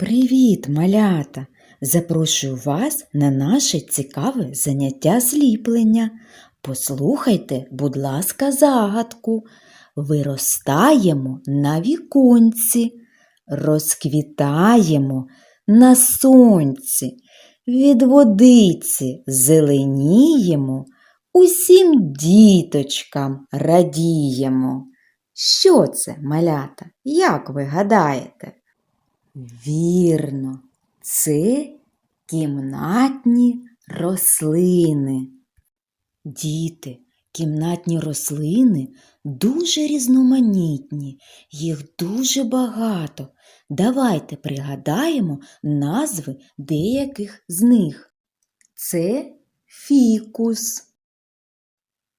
Привіт, малята! Запрошую вас на наше цікаве заняття зліплення. Послухайте, будь ласка, загадку. Виростаємо на віконці, розквітаємо на сонці, від водиці зеленіємо, усім діточкам радіємо. Що це, малята? Як ви гадаєте? Вірно, це кімнатні рослини. Діти, кімнатні рослини дуже різноманітні, їх дуже багато. Давайте пригадаємо назви деяких з них. Це фікус,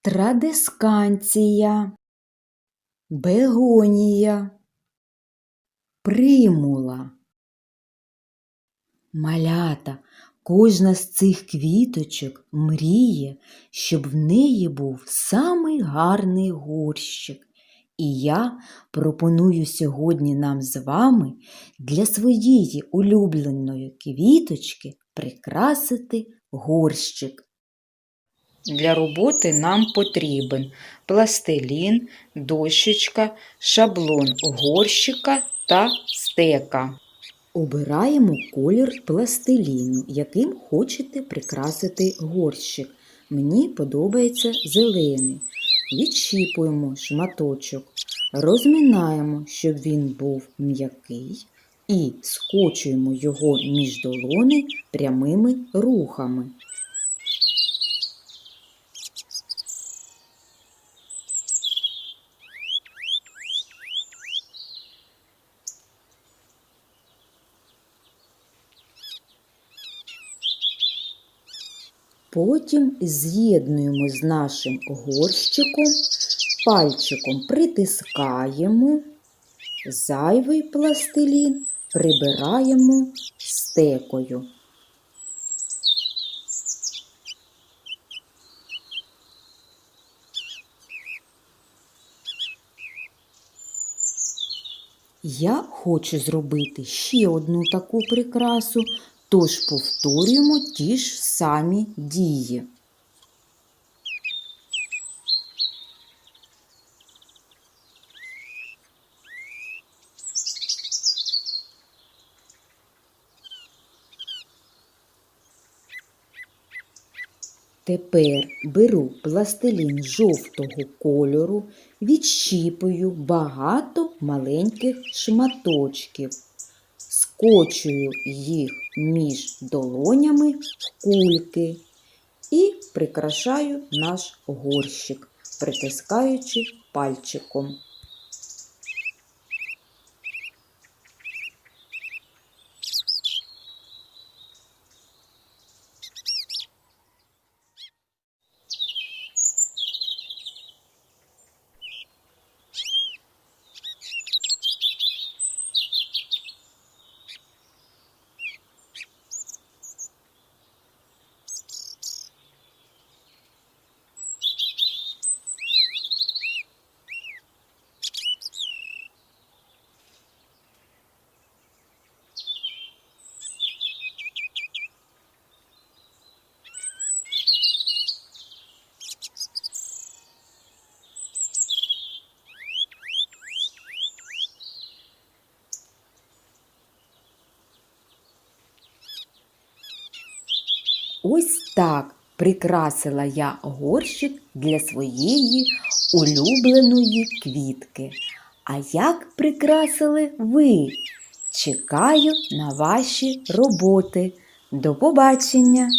традесканція, бегонія примула. Малята, кожна з цих квіточок мріє, щоб в неї був самий гарний горщик. І я пропоную сьогодні нам з вами для своєї улюбленої квіточки прикрасити горщик. Для роботи нам потрібен пластилін, дощечка, шаблон горщика та стека. Обираємо колір пластиліну, яким хочете прикрасити горщик. Мені подобається зелений. Відщіпуємо шматочок, розминаємо, щоб він був м'який, і скочуємо його між долони прямими рухами. Потім з'єднуємо з нашим горщиком, пальчиком притискаємо, зайвий пластилін прибираємо стекою. Я хочу зробити ще одну таку прикрасу, тож повторюємо ті ж самі дії. Тепер беру пластилін жовтого кольору, відщіпую багато маленьких шматочків, скочую їх між долонями в кульки і прикрашаю наш горщик, притискаючи пальчиком. Ось так прикрасила я горщик для своєї улюбленої квітки. А як прикрасили ви? Чекаю на ваші роботи. До побачення!